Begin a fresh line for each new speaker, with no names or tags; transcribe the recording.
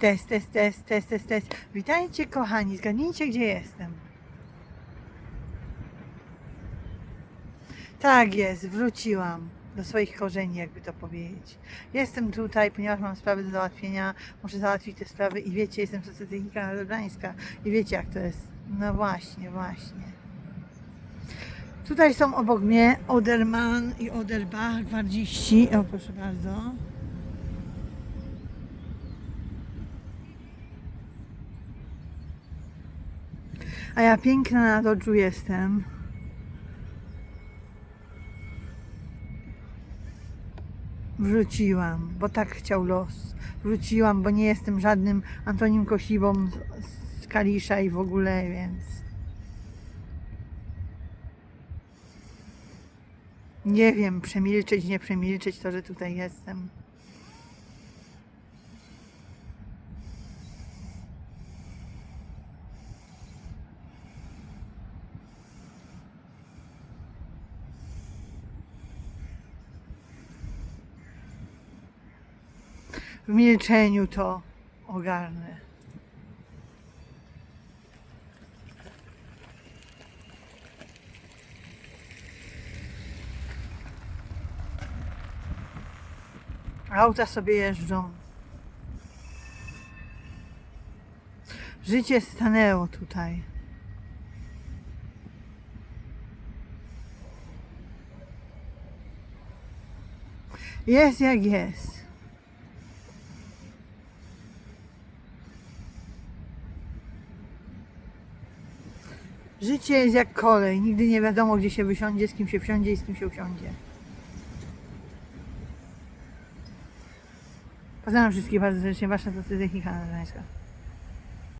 Test, test, test, test, test, test. Witajcie kochani, zgadnijcie gdzie jestem. Tak jest, wróciłam do swoich korzeni, jakby to powiedzieć. Jestem tutaj, ponieważ mam sprawy do załatwienia, muszę załatwić te sprawy i wiecie, jestem socjotechnika narodobrańska i wiecie jak to jest. No właśnie, właśnie. Tutaj są obok mnie Oderman i Oderbach, gwardziści. O, proszę bardzo. A ja piękna na dodżu jestem. Wróciłam, bo tak chciał los. Wróciłam, bo nie jestem żadnym Antonim Kosibą z, z Kalisza i w ogóle, więc... Nie wiem, przemilczeć, nie przemilczeć to, że tutaj jestem. W milczeniu to ogarnę. Auta sobie jeżdżą. Życie stanęło tutaj. Jest jak jest. Życie jest jak kolej. Nigdy nie wiadomo, gdzie się wysiądzie, z kim się wsiądzie i z kim się usiądzie. Pozdrawiam wszystkich bardzo serdecznie. Wasza to technika narodowa.